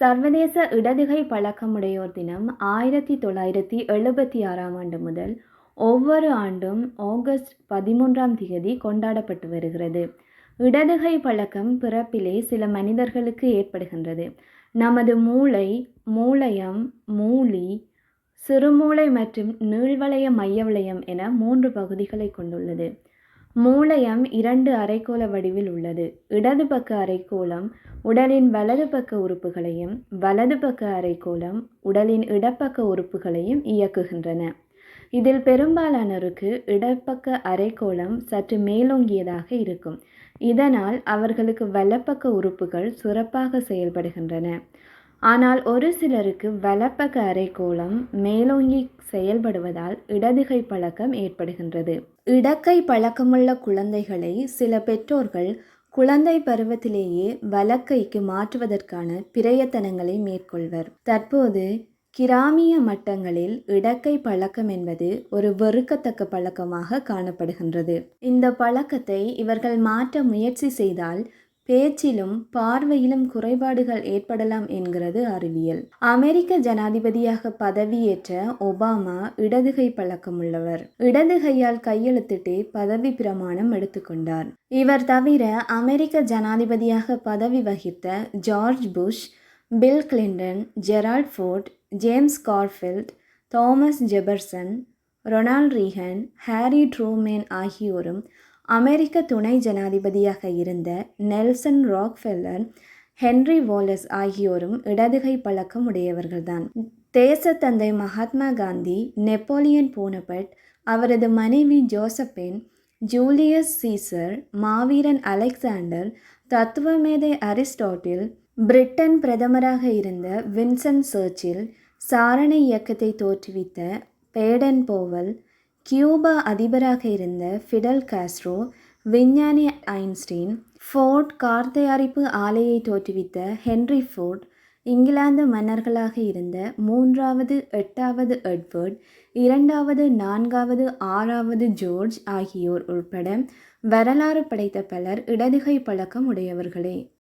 சர்வதேச இடதுகை பழக்கமுடையோர் தினம் ஆயிரத்தி தொள்ளாயிரத்தி எழுபத்தி ஆறாம் ஆண்டு முதல் ஒவ்வொரு ஆண்டும் ஆகஸ்ட் பதிமூன்றாம் தேதி கொண்டாடப்பட்டு வருகிறது. இடதுகை பழக்கம் பிறப்பிலே சில மனிதர்களுக்கு ஏற்படுகின்றது. நமது மூளை மூளையம் மூலி சிறுமூளை மற்றும் நீள்வளைய மையவளையம் என மூன்று பகுதிகளை கொண்டுள்ளது. மூளையம் இரண்டு அரைக்கோள வடிவில் உள்ளது. இடது பக்க அரைக்கோளம் உடலின் வலது பக்க உறுப்புகளையும் வலது பக்க அரைக்கோளம் உடலின் இடப்பக்க உறுப்புகளையும் இயக்குகின்றன. இதில் பெரும்பாலானோருக்கு இடப்பக்க அரைக்கோளம் சற்று மேலோங்கியதாக இருக்கும். இதனால் அவர்களுக்கு வலப்பக்க உறுப்புகள் சிறப்பாக செயல்படுகின்றன. ஆனால் ஒரு சிலருக்கு வலப்பக்க அரைக்கோளம் மேலோங்கி செயல்படுவதால் இடதுகை பழக்கம் ஏற்படுகின்றது. இடக்கை பழக்கமுள்ள குழந்தைகளை சில பெற்றோர்கள் குழந்தை பருவத்திலேயே வலக்கைக்கு மாற்றுவதற்கான பிரயத்தனங்களை மேற்கொள்வர். தற்போது கிராமிய மட்டங்களில் இடக்கை பழக்கம் என்பது ஒரு வெறுக்கத்தக்க பழக்கமாக காணப்படுகின்றது. இந்த பழக்கத்தை இவர்கள் மாற்ற முயற்சி செய்தால் பேச்சிலும் பார்வையிலும் குறைபாடுகள் ஏற்படலாம் என்கிறது அறிவியல். அமெரிக்க ஜனாதிபதியாக பதவியேற்ற ஒபாமா இடதுகை பழக்கமுள்ளவர். இடதுகையால் கையெழுத்திட்டு பதவி பிரமாணம் எடுத்துக்கொண்டார். இவர் தவிர அமெரிக்க ஜனாதிபதியாக பதவி வகித்த George Bush Bill Clinton Gerald Ford James Garfield Thomas Jefferson Ronald Reagan Harry Truman ஆகியோரும் அமெரிக்க துணை ஜனாதிபதியாக இருந்த நெல்சன் ராக்ஃபெல்லர் ஹென்ரி வாலஸ் ஆகியோரும் இடதுகை பழக்கம் உடையவர்கள்தான். தேசத்தந்தை மகாத்மா காந்தி நெப்போலியன் போனபட் அவரது மனைவி ஜோசப்பின் ஜூலியஸ் சீசர் மாவீரன் அலெக்சாண்டர் தத்துவமேதை அரிஸ்டாட்டில் பிரிட்டன் பிரதமராக இருந்த வின்சன் சர்ச்சில் சாரணை இயக்கத்தை தோற்றுவித்த பேடன் போவல் கியூபா அதிபராக இருந்த ஃபிடல் காஸ்ட்ரோ விஞ்ஞானி ஐன்ஸ்டீன் ஃபோர்ட் கார் தயாரிப்பு ஆலையை தோற்றுவித்த ஹென்ரி ஃபோர்ட் இங்கிலாந்து மன்னர்களாக இருந்த மூன்றாவது எட்டாவது எட்வர்ட் இரண்டாவது நான்காவது ஆறாவது ஜோர்ஜ் ஆகியோர் உட்பட வரலாறு படைத்த பலர் இடதுகை பழக்கம் உடையவர்களே.